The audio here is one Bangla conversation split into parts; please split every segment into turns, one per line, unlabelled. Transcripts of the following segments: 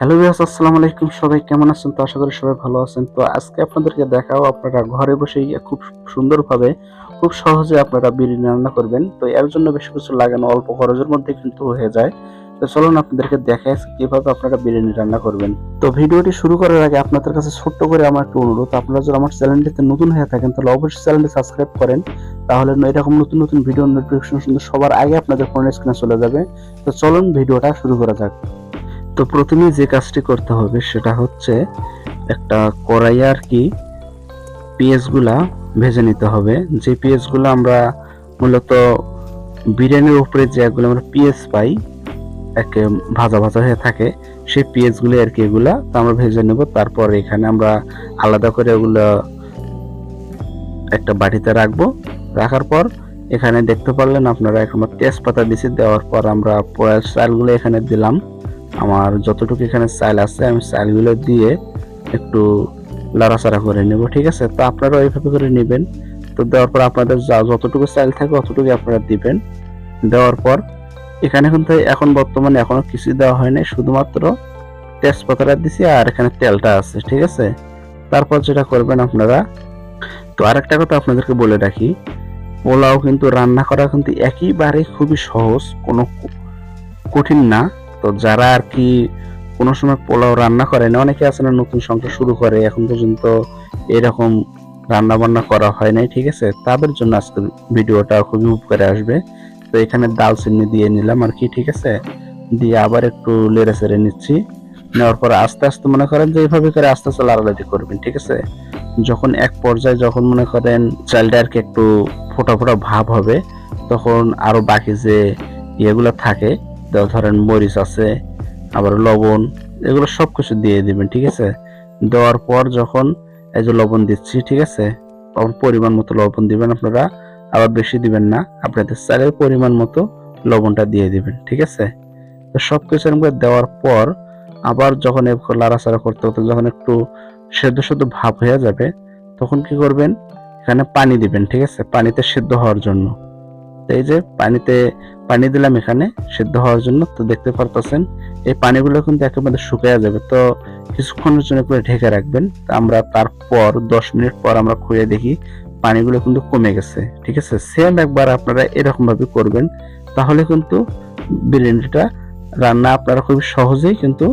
হ্যালো ভিউয়ার্স, আসসালামু আলাইকুম। সবাই কেমন আছেন? তো আশা করি সবাই ভালো আছেন। তো আজকে আপনাদেরকে দেখাও আপনারা ঘরে বসেই খুব সুন্দরভাবে, খুব সহজে আপনারা বিরিয়ানি রান্না করবেন। তো এর জন্য বেশি কিছু লাগে না অল্প খরচের মধ্যে কিন্তু হয়ে যায়। তো চলুন আপনাদেরকে দেখাই কীভাবে আপনারা বিরিয়ানি রান্না করবেন। তো ভিডিওটি শুরু করার আগে আপনাদের কাছে ছোট্ট করে আমার একটু অনুরোধ। আপনারা যদি আমার চ্যানেলটিতে নতুন হয়ে থাকেন, তাহলে অবশ্যই চ্যানেলটি সাবস্ক্রাইব করেন। তাহলে এরকম নতুন নতুন ভিডিও নোটিফিকেশন সবার আগে আপনাদের ফোনের স্ক্রিনে চলে যাবে। তো চলুন ভিডিওটা শুরু করা যাক। তো প্রথমে যে কাজটি করতে হবে সেটা হচ্ছে একটা কড়াই আর কি পেঁয়াজগুলা ভেজে নিতে হবে। যে পেঁয়াজগুলো আমরা মূলত বিরিয়ানির উপরে যেগুলো আমরা পেঁয়াজ পাই, একে ভাজা ভাজা হয়ে থাকে, সেই পেঁয়াজগুলো আর কি এগুলা তো আমরা ভেজে নেব। তারপর এখানে আমরা আলাদা করে ওগুলো একটা বাটিতে রাখব। রাখার পর এখানে দেখতে পারলেন আপনারা এখন তেজপাতা দিছি, দেওয়ার পর আমরা চালগুলো এখানে দিলাম। আমার যতটুকু এখানে চাল আছে, আমি চালগুলো দিয়ে একটু লড়াচড়া করে নেব, ঠিক আছে? তো আপনারা ওইভাবে করে নেবেন। তো দেওয়ার পর আপনাদের যা যতটুকু চাল থাকে অতটুকু আপনারা দিবেন। দেওয়ার পর এখানে কিন্তু এখন বর্তমানে এখনও কিছু দেওয়া হয়নি শুধুমাত্র তেজপাতাটা দিছি আর এখানে তেলটা আছে, ঠিক আছে? তারপর যেটা করবেন আপনারা, তো আরেকটা কথা আপনাদেরকে বলে রাখি, পোলাও কিন্তু রান্না করা কিন্তু একইবারে খুবই সহজ, কোনো কঠিন না। তো যারা আর কি কোনো সময় পোলাও রান্না করে না, অনেকে আছে না নতুন সংসার শুরু করে, এখন পর্যন্ত এরকম রান্না বান্না করা হয় নাই, ঠিক আছে? তাদের জন্য আজকের ভিডিওটা খুবই উপকারে আসবে। তো এখানে দালচিনি দিয়ে নিলাম আর কি, ঠিক আছে? দিয়ে আবার একটু লেড়ে চেড়ে নিচ্ছি। নেওয়ার পর আস্তে আস্তে মনে করেন যে এইভাবে করে আস্তে আস্তে লাড়ালাড়ি করবেন, ঠিক আছে? যখন এক পর্যায়ে যখন মনে করেন চালটা আর কি একটু ফোটা ফোটা ভাব হবে, তখন আরও বাকি যে ইয়েগুলো থাকে ধরেন মরিচ আছে, আবার লবণ, এগুলো সব কিছু দিয়ে দিবেন, ঠিক আছে? দেওয়ার পর যখন এই যে লবণ দিচ্ছি, ঠিক আছে? তখন পরিমাণ মতো লবণ দিবেন আপনারা, আবার বেশি দিবেন না, আপনাদের চালের পরিমাণ মতো লবণটা দিয়ে দিবেন, ঠিক আছে? তো সব কিছু এরকম দেওয়ার পর আবার যখন লাড়াচাড়া করতে করতে যখন একটু সেদ্ধ সেদ্ধ ভাব হয়ে যাবে, তখন কি করবেন? এখানে পানি দিবেন, ঠিক আছে? পানিতে সেদ্ধ হওয়ার জন্য। এই যে পানিতে পানি দিলাম এখানে সিদ্ধ হওয়ার জন্য। তো দেখতে পারতেছেন এই পানিগুলো কিন্তু একেবারে শুকিয়ে যাবে। তো কিছুক্ষণের জন্য করে ঢেকে রাখবেন। তো আমরা তারপর দশ মিনিট পর আমরা খুঁড়ে দেখি পানিগুলো কিন্তু কমে গেছে। ঠিক আছে? সেম একবার আপনারা এরকম ভাবে করবেন। তাহলে কিন্তু বিরিয়ানিটা রান্না আপনারা খুব সহজেই কিন্তু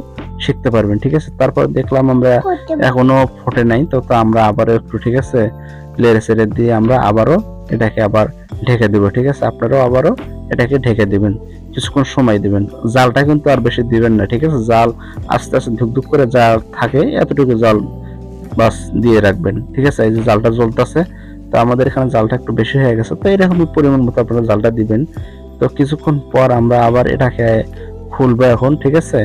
শিখতে পারবেন। ঠিক আছে? তারপর দেখলাম আমরা এখনও ফোটে নাই। তো তো আমরা আবার একটু ঠিক আছে? লেড়ে চেড়ে দিয়ে আমরা আবারও এটাকে আবার ঢেকে দেবো। ঠিক আছে? আপনারাও আবারও এটাকে ঢেকে দিবেন, কিছুক্ষণ সময় দিবেন। জালটা কিন্তু আর বেশি দিবেন না, ঠিক আছে? জাল আস্তে আস্তে ধুক ধুক করে যা থাকে এতটুকু জাল বাস দিয়ে রাখবেন, ঠিক আছে? এই যে জালটা জ্বলতেছে, তো আমাদের এখানে জালটা একটু বেশি হয়ে গেছে, তো এরকম পরিমাণ মতো আপনারা জালটা দিবেন। তো কিছুক্ষণ পর আমরা আবার এটাকে খুলবো এখন, ঠিক আছে?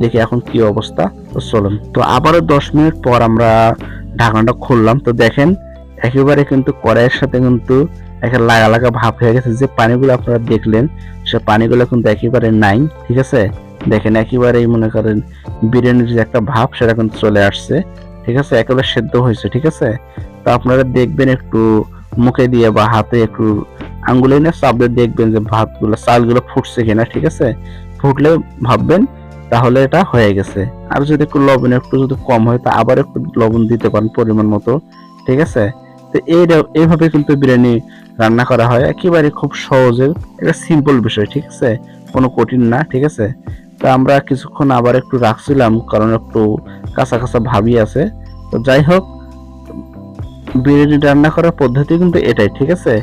দেখি এখন কি অবস্থা। তো চলুন, তো আবারও দশ মিনিট পর আমরা ঢাকনাটা খুললাম। তো দেখেন একেবারে কিন্তু কড়াইয়ের সাথে কিন্তু একটা লাগা লাগা ভাব হয়ে গেছে যে পানিগুলো আপনারা দেখলেন, সে পানিগুলো কিন্তু একেবারে নাই, ঠিক আছে? দেখেন একেবারেই মনে করেন বিরিয়ানির যে একটা ভাব, সেটা কিন্তু চলে আসছে, ঠিক আছে? একেবারে সেদ্ধ হয়েছে, ঠিক আছে? তো আপনারা দেখবেন একটু মুখে দিয়ে বা হাতে একটু আঙ্গুলে না চাপলে দেখবেন যে ভাতগুলো, চালগুলো ফুটছে কিনা, ঠিক আছে? ফুটলে ভাববেন তাহলে এটা হয়ে গেছে। আর যদি একটু লবণ একটু যদি কম হয়, তা আবার একটু লবণ দিতে পারেন পরিমাণ মতো, ঠিক আছে? তো এইভাবে কিন্তু বিরিয়ানি রান্না করা হয়। একেবারে খুব সহজে। এটা সিম্পল বিষয়, ঠিক আছে? কোনো কঠিন না, ঠিক আছে? তো আমরা কিছুক্ষণ আবার একটু রাখছিলাম, কারণ একটু কাঁচা কাঁচা ভাবি আছে। তো যাই হোক, বিরিয়ানি রান্না করার পদ্ধতি কিন্তু এটাই, ঠিক আছে?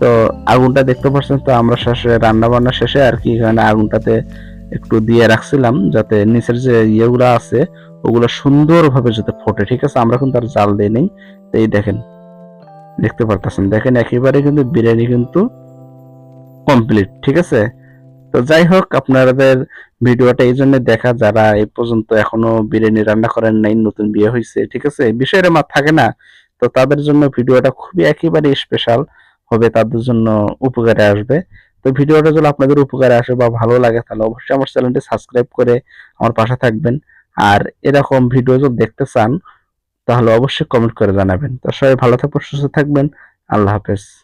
তো আগুনটা দেখতে পাচ্ছেন তো, আমরা শেষে রান্না বান্না শেষে আর কি এখানে আগুনটাতে একটু দিয়ে রাখছিলাম, যাতে নিচের যে ইয়েগুলো আছে, ওগুলো সুন্দরভাবে যাতে ফোটে, ঠিক আছে? আমরা কিন্তু আর জাল দিই নেই তো এই দেখেন দেখতে পারতেছেন। দেখেন, একেবারে কিন্তু বিরিয়ানি কিন্তু কমপ্লিট ঠিক আছে? তো যাই হোক, আপনাদের ভিডিওটা এই জন্য দেখা, যারা এই পর্যন্ত এখনও বিরিয়ানি রান্না করেন নাই, নতুন বিয়ে হয়েছে ঠিক আছে? বিষয়ের মা থাকে না। তো তাদের জন্য ভিডিওটা খুবই একেবারে স্পেশাল হবে, তাদের জন্য উপকারে আসবে। তো ভিডিওটা যদি আপনাদের উপকারে আসে বা ভালো লাগে, তাহলে অবশ্যই আমার চ্যানেলটি সাবস্ক্রাইব করে আমার পাশে থাকবেন। আর এরকম ভিডিও যদি দেখতে চান তাহলে অবশ্যই কমেন্ট করে জানাবেন। তো সবাই ভালো থাকবেন সুস্থ থাকবেন। আল্লাহ হাফেজ।